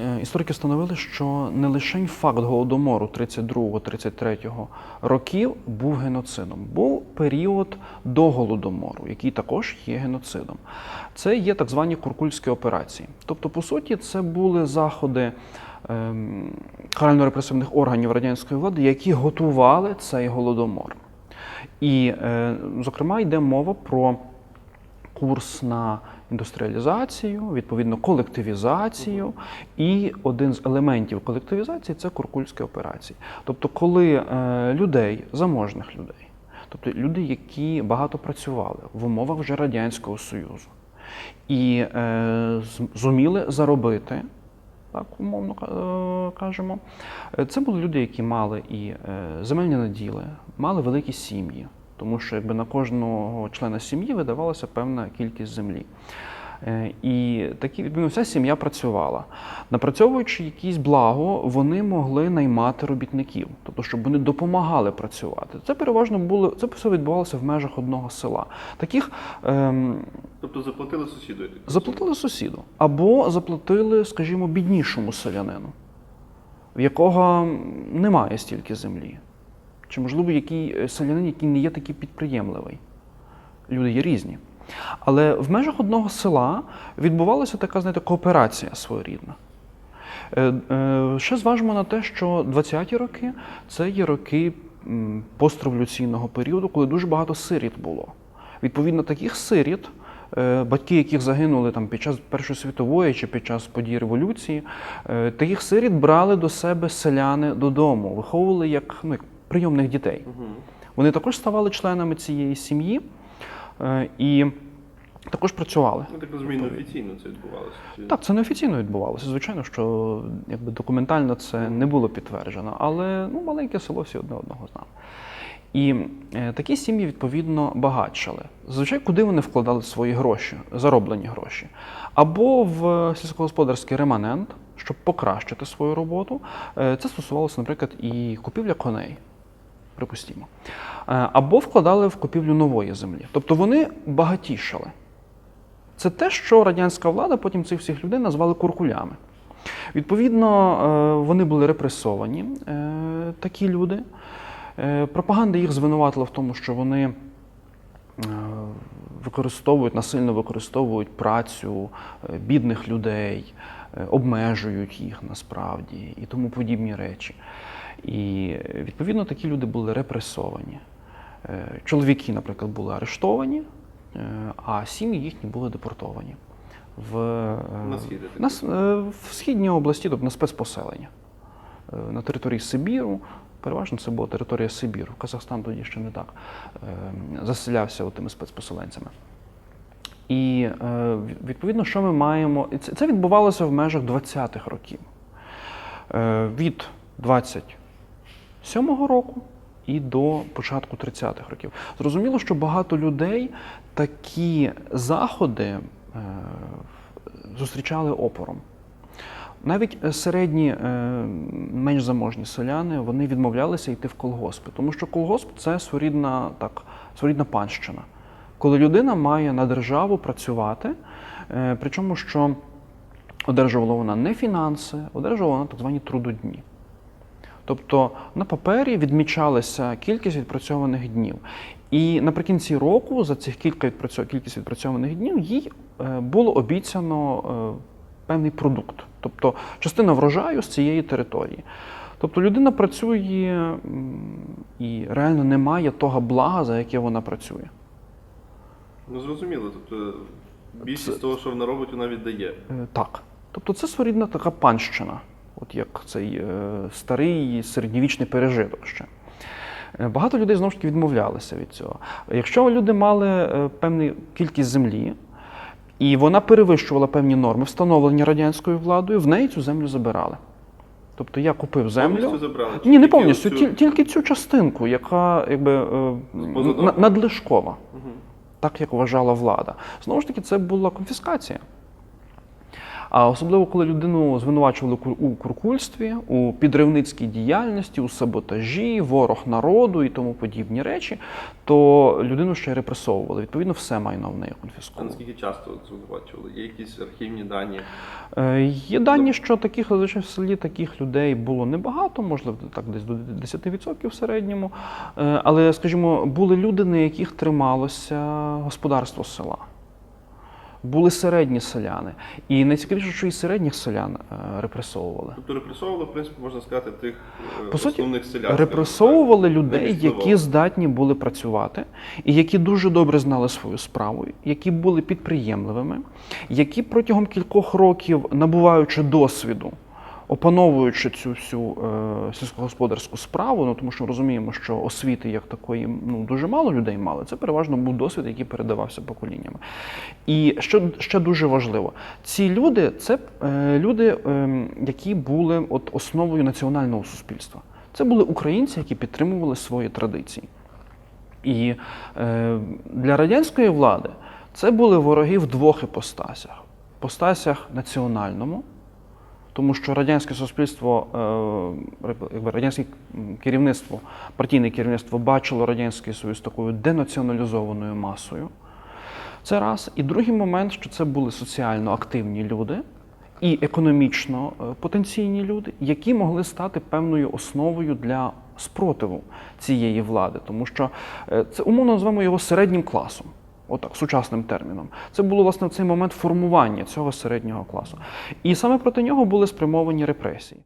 Е, Історики встановили, що не лише факт голодомору 32-33 років був геноцидом. Був період до голодомору, який також є геноцидом. Це є так звані куркульські операції. Тобто, по суті, це були заходи ем, карально-репресивних органів радянської влади, які готували цей голодомор. І, е, зокрема, йде мова про курс на індустріалізацію, відповідно, колективізацію. І один з елементів колективізації це куркульські операції. Тобто, коли е, людей, заможних людей, тобто люди, які багато працювали в умовах вже Радянського Союзу, і е, зуміли заробити. Так, умовно е, кажемо. Це були люди, які мали і земельні наділи, мали великі сім'ї, тому що якби на кожного члена сім'ї видавалася певна кількість землі. Е, І такі відповідно вся сім'я працювала. Напрацьовуючи якісь благо, вони могли наймати робітників, тобто, щоб вони допомагали працювати. Це переважно було це все відбувалося в межах одного села. Таких ем, Тобто заплатили сусіду. Заплатили сусіду. Або заплатили, скажімо, біднішому селянину, в якого немає стільки землі. Чи, можливо, який е, селянин, який не є такий підприємливий. Люди є різні. Але в межах одного села відбувалася така, знаєте, кооперація своєрідна. Е, е, Ще зважимо на те, що 20-ті роки це є роки постреволюційного періоду, коли дуже багато сиріт було. Відповідно, таких сиріт, батьки, яких загинули там під час Першої світової чи під час подій революції, таких сиріт брали до себе селяни додому, виховували як, ну, як прийомних дітей. Вони також ставали членами цієї сім'ї е, і також працювали. Я так розумію, неофіційно це відбувалося. Так, це неофіційно відбувалося. Звичайно, що якби документально це не було підтверджено, але ну, маленьке село всі одне одного знали. І е, такі сім'ї, відповідно, багатшали. Зазвичай, куди вони вкладали свої гроші, зароблені гроші? Або в сільськогосподарський реманент, щоб покращити свою роботу. Е, Це стосувалося, наприклад, і купівля коней, припустімо. Е, Або вкладали в купівлю нової землі. Тобто вони багатішали. Це те, що радянська влада потім цих всіх людей назвали куркулями. Відповідно, е, вони були репресовані, е, такі люди. Пропаганда їх звинуватила в тому, що вони використовують, насильно використовують працю е, бідних людей, е, обмежують їх насправді і тому подібні речі. І е, відповідно такі люди були репресовані. Е, Чоловіки, наприклад, були арештовані, е, а сім'ї їхні були депортовані в, е, На схід, на е, в східній області, тобто на спецпоселення. Е, На території Сибіру, переважно це була територія Сибіру. Казахстан тоді ще не так е, заселявся тими спецпоселенцями. І е, відповідно, що ми маємо? І Це, це відбувалося в межах 20-х років. Е, Від 27-го року і до початку 30-х років. Зрозуміло, що багато людей такі заходи е, зустрічали опором. Навіть е, середні, е, менш заможні селяни вони відмовлялися йти в колгоспи, тому що колгосп це своєрідна, так, своєрідна панщина, коли людина має на державу працювати, е, причому що одержувала вона не фінанси, одержувала вона так звані трудодні. Тобто на папері відмічалася кількість відпрацьованих днів. І наприкінці року за цих кілька відпрацьо... кількість відпрацьованих днів їй було обіцяно певний продукт, тобто частина врожаю з цієї території. Тобто людина працює і реально не має того блага, за яке вона працює. Ну зрозуміло. Тобто більшість того, що вона робить, вона віддає. Е, Так. Тобто це своєрідна така панщина, от як цей е, старий середньовічний пережиток ще. Е, Багато людей знову ж таки відмовлялися від цього. Якщо люди мали певну кількість землі, і вона перевищувала певні норми, встановлені радянською владою, в неї цю землю забирали. Тобто я купив землю. Повністю забрали? Ні, не повністю, цю... ті- тільки цю частинку, яка якби е, на- надлишкова угу. так як вважала влада. Знову ж таки, це була конфіскація. А особливо, коли людину звинувачували у куркульстві, у підривницькій діяльності, у саботажі, ворог народу і тому подібні речі, то людину ще й репресовували. Відповідно, все майно в неї А конфісковували. наскільки часто звинувачували? Є якісь архівні дані? Е, Є дані, що таких зазвичай в селі таких людей було небагато, можливо, так десь до 10% в середньому. Е, Але, скажімо, були люди, на яких трималося господарство села. Були середні селяни. І найцікавіше, що і середніх селян е, репресовували. Тобто репресовували, в принципі, можна сказати, тих е, По суті, основних селян. Репресовували так, людей, які здатні були працювати, і які дуже добре знали свою справу, які були підприємливими, які протягом кількох років, набуваючи досвіду, опановуючи цю всю е, сільськогосподарську справу, ну тому що розуміємо, що освіти як такої ну дуже мало людей мали. Це переважно був досвід, який передавався поколіннями. І що ще дуже важливо, ці люди це е, люди, е, які були от основою національного суспільства. Це були українці, які підтримували свої традиції. І е, для радянської влади це були вороги в двох іпостасях: іпостасях національному, тому що радянське суспільство, е, якби радянське керівництво, партійне керівництво бачило Радянський Союз такою денаціоналізованою масою. Це раз. І другий момент, що це були соціально активні люди і економічно е, потенційні люди, які могли стати певною основою для спротиву цієї влади, тому що е, це умовно назвемо його середнім класом. Отак, сучасним терміном. Це було власне цей момент формування цього середнього класу. І саме проти нього були спрямовані репресії.